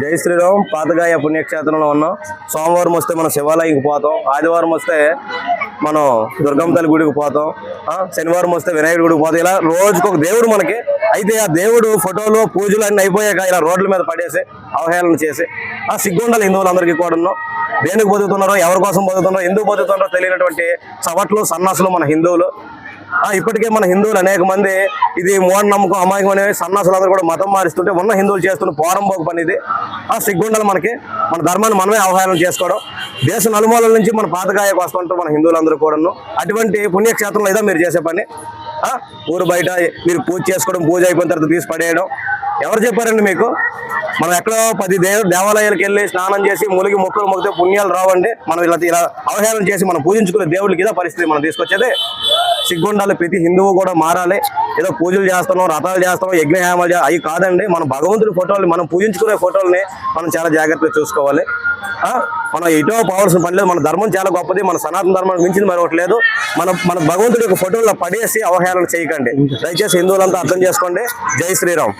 జై శ్రీరామ్. పాతగాయ పుణ్యక్షేత్రంలో ఉన్నాం. సోమవారం వస్తే మనం శివాలయంకి పోతాం. ఆదివారం వస్తే మనం దుర్గమ్మ తల్లి గుడికి పోతాం. శనివారం వస్తే వినాయకుడి గుడికి పోతాం. ఇలా రోజుకు ఒక దేవుడు మనకి. అయితే ఆ దేవుడు ఫోటోలు పూజలు అన్నీ అయిపోయాక ఇలా రోడ్ల మీద పడేసి అవహేళన చేసి ఆ సిగ్గుండాలి హిందువులందరికీ కూడా దేనికి బతుకుతున్నారో ఎవరి కోసం బతుకుతున్నారో ఎందుకు బతుకుతున్నారో తెలియనటువంటి సవట్లు సన్నాసులు మన హిందువులు. ఇప్పటికే మన హిందువులు అనేక మంది ఇది మూఢనమ్మకం అమాయకం అనేవి సన్నాసులందరూ కూడా మతం మారిస్తుంటే ఉన్న హిందువులు చేస్తున్న పోరంబోక పని ఇది. ఆ సిగ్గుండాలి మనకి మన ధర్మాన్ని మనమే అవహేళన చేసుకోవడం. దేశ నలుమూలల నుంచి మన పాతకాయకు వస్తుంటారు మన హిందువులందరూ కూడాను. అటువంటి పుణ్యక్షేత్రంలో ఇదా మీరు చేసే పని. ఆ, ఊరు బయట మీరు పూజ చేసుకోవడం పూజ అయిపోయిన తర్వాత తీసి పడేయడం. ఎవరు చెప్పారండి మీకు? మనం ఎక్కడో పది దేవ దేవాలయాలకు వెళ్ళి స్నానం చేసి ములిగి మొక్కలు మొక్కితే పుణ్యాలు రావండి మనం ఇలా ఇలా అవహేళన చేసి మనం పూజించుకునే దేవుడికి ఇదే పరిస్థితి మనం తీసుకొచ్చేది. సిగ్గుండాలి ప్రతి హిందువు కూడా మారాలి. ఏదో పూజలు చేస్తున్నాం రథాలు చేస్తున్నాం యజ్ఞయామాలు చే అవి కాదండి. మన భగవంతుడి ఫోటోలు మనం పూజించుకునే ఫోటోలని మనం చాలా జాగ్రత్తగా చూసుకోవాలి. మనం ఎటో పోవాల్సిన పని లేదు. మన ధర్మం చాలా గొప్పది. మన సనాతన ధర్మానికి మించింది మరి ఒకటి లేదు. మన మన భగవంతుడి యొక్క ఫోటోలో పడేసి అవహేళన చేయకండి. దయచేసి హిందువులంతా అర్థం చేసుకోండి. జై శ్రీరామ్.